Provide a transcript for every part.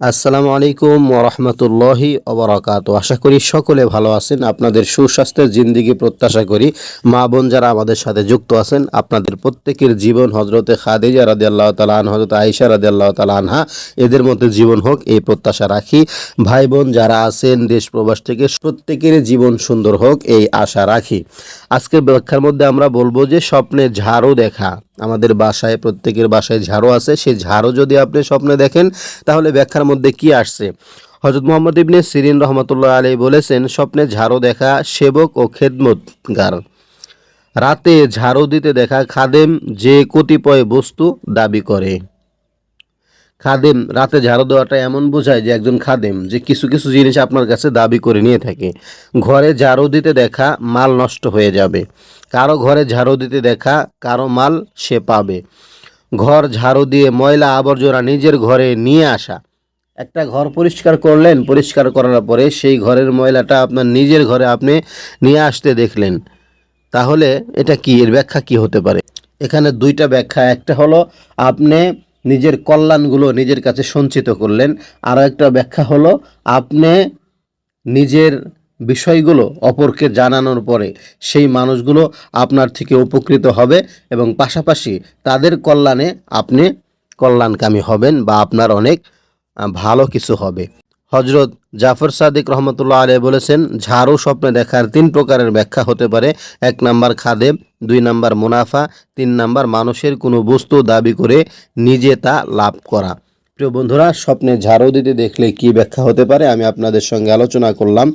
আসসালামু আলাইকুম ওরহমতুল্লাহি অবরাকাত আশা করি সকলে ভালো আছেন, আপনাদের সুস্বাস্থ্যের জিন্দিগি প্রত্যাশা করি। মা বোন যারা আমাদের সাথে যুক্ত আছেন, আপনাদের প্রত্যেকের জীবন হজরতে খাদিজা রাদি আল্লাহ তালা আন হজরত আইসা রাদি আল্লাহ তালা আনহা, এদের মধ্যে জীবন হোক, এই প্রত্যাশা রাখি। ভাই বোন যারা আছেন, দেশ প্রবাস থেকে, প্রত্যেকের জীবন সুন্দর হোক, এই আশা রাখি। আজকের ব্যাখ্যার মধ্যে আমরা বলব যে স্বপ্নে ঝাড়ু দেখা। আমাদের বাসায়, প্রত্যেকের বাসায় ঝাড়ু আছে। সেই ঝাড়ু যদি আপনি স্বপ্নে দেখেন, তাহলে ব্যাখ্যার মধ্যে কি আসছে? হজরত মোহাম্মদ ইবনে সিরিন রহমতুল্লাহ আলী বলেছেন, স্বপ্নে ঝাড়ু দেখা সেবক ও খেদমতগার। রাতে ঝাড়ু দিতে দেখা খাদেম যে কতিপয় বস্তু দাবি করে। খাদেম রাতে ঝাড়ু দেওয়াটা এমন বোঝায় যে একজন খাদেম যে কিছু কিছু জিনিস আপনার কাছে দাবি করে নিয়ে থাকে। ঘরে ঝাড়ু দিতে দেখা মাল নষ্ট হয়ে যাবে। কারও ঘরে ঝাড়ু দিতে দেখা কারও মাল সে পাবে। ঘর ঝাড়ু দিয়ে ময়লা আবর্জনা নিজের ঘরে নিয়ে আসা। একটা ঘর পরিষ্কার করলেন, পরিষ্কার করার পরে সেই ঘরের ময়লাটা আপনার নিজের ঘরে আপনি নিয়ে আসতে দেখলেন। তাহলে এটা কি? এর ব্যাখ্যা কি হতে পারে? এখানে দুইটা ব্যাখ্যা, একটা হলো আপনি নিজের কল্যাণগুলো নিজের কাছে সঞ্চিত করলেন। আরও একটা ব্যাখ্যা হলো, আপনি নিজের বিষয়গুলো অপরকে জানানোর পরে সেই মানুষগুলো আপনার থেকে উপকৃত হবে এবং পাশাপাশি তাদের কল্যাণে আপনি কল্যাণকামী হবেন বা আপনার অনেক ভালো কিছু হবে। হজরত জাফর সাদিক রহমতুল্লাহ আলী বলেছেন, ঝাড়ু স্বপ্নে দেখার তিন প্রকারের ব্যাখ্যা হতে পারে। এক নাম্বার খাদেম, দুই নাম্বার মুনাফা, তিন নাম্বার মানুষের কোনো বস্তু দাবি করে নিজে তা লাভ করা। প্রিয় বন্ধুরা, স্বপ্নে ঝাড়ু দিতে দেখলে কি ব্যাখ্যা হতে পারে আমি আপনাদের সঙ্গে আলোচনা করলাম।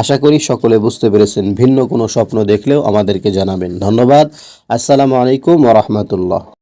আশা করি সকলে বুঝতে পেরেছেন, ভিন্ন কোনো স্বপ্ন দেখলেও আমাদেরকে জানাবেন। ধন্যবাদ। আসসালামু আলাইকুম ওরহমতুল্লাহ